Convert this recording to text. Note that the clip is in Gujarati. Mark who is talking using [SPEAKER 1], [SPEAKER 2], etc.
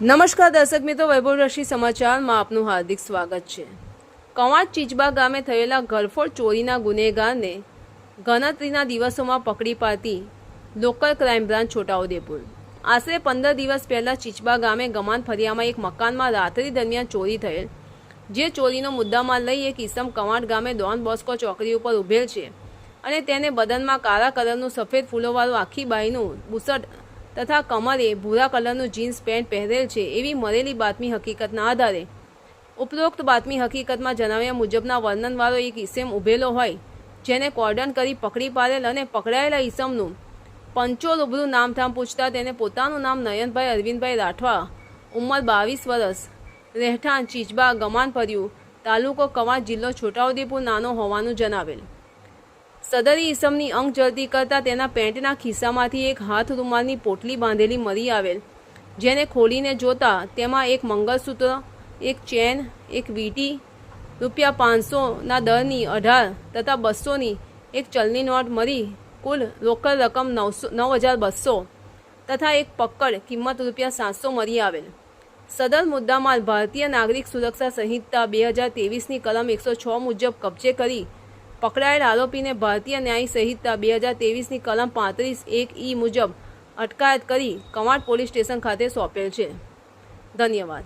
[SPEAKER 1] નમસ્કાર દર્શક મિત્રો વૈભવરશ્મિ સમાચારમાં આપનું હાર્દિક સ્વાગત છે. કવાંટ ચીચબા ગામે થયેલા ઘરફોડ ચોરીના ગુનેગારને ગણતરીના દિવસોમાં પકડી પાડતી લોકલ ક્રાઇમ બ્રાન્ચ છોટાઉદેપુર. આશરે પંદર દિવસ પહેલાં ચીચબા ગામે ગમાન ફરિયામાં એક મકાનમાં રાત્રિ દરમિયાન ચોરી થયેલ, જે ચોરીનો મુદ્દામાં લઈ એક ઈસમ કવાંટ ગામે ડોન બોસ્કો ચોકડી ઉપર ઉભેલ છે અને તેને બદનમાં કાળા કલરનું સફેદ ફૂલોવાળું આખી બાઈનું બુસટ તથા કમરે ભૂરા કલરનું જીન્સ, પેન્ટ પહેરેલ છે એવી મળેલી બાતમી હકીકતના આધારે. ઉપરોક્ત બાતમી હકીકતમાં જણાવ્યા મુજબના વર્ણનવાળો એક ઈસમ ઊભેલો હોય, જેને કોર્ડન કરી પકડી પાડેલ અને પકડાયેલા ઈસમનું પંચો રૂબરૂ નામઠામ પૂછતા તેને પોતાનું નામ નયનભાઈ અરવિંદભાઈ રાઠવા, ઉંમર બાવીસ વર્ષ, રહેઠાણ ચીચબા ગમાન ફર્યું તાલુકો કવાંટ જિલ્લો છોટાઉદેપુર નાનો હોવાનું જણાવેલ. સદરી ઈસમની અંગ જળતી કરતાં તેના પેન્ટના ખિસ્સામાંથી એક હાથ રૂમાલની પોટલી બાંધેલી મળી આવેલ, જેને ખોલીને જોતા તેમાં એક મંગળસૂત્ર, એક ચેન, એક વીટી, રૂપિયા પાંચસોના દરની અઢાર તથા બસોની એક ચલની નોટ મળી, કુલ રોકડ રકમ નવસો, નવ હજાર બસો તથા એક પક્કડ કિંમત રૂપિયા સાતસો મળી આવેલ. સદર મુદ્દામાલ ભારતીય નાગરિક સુરક્ષા સંહિતા બે હજાર તેવીસની કલમ એકસો છ મુજબ કબજે કરી પકડાયેલ આરોપીને ભારતીય ન્યાય સંહિતા બે હજાર તેવીસની કલમ પાંત્રીસ એક ઈ મુજબ અટકાયત કરી કવાંટ પોલીસ સ્ટેશન ખાતે સોંપેલ છે. ધન્યવાદ.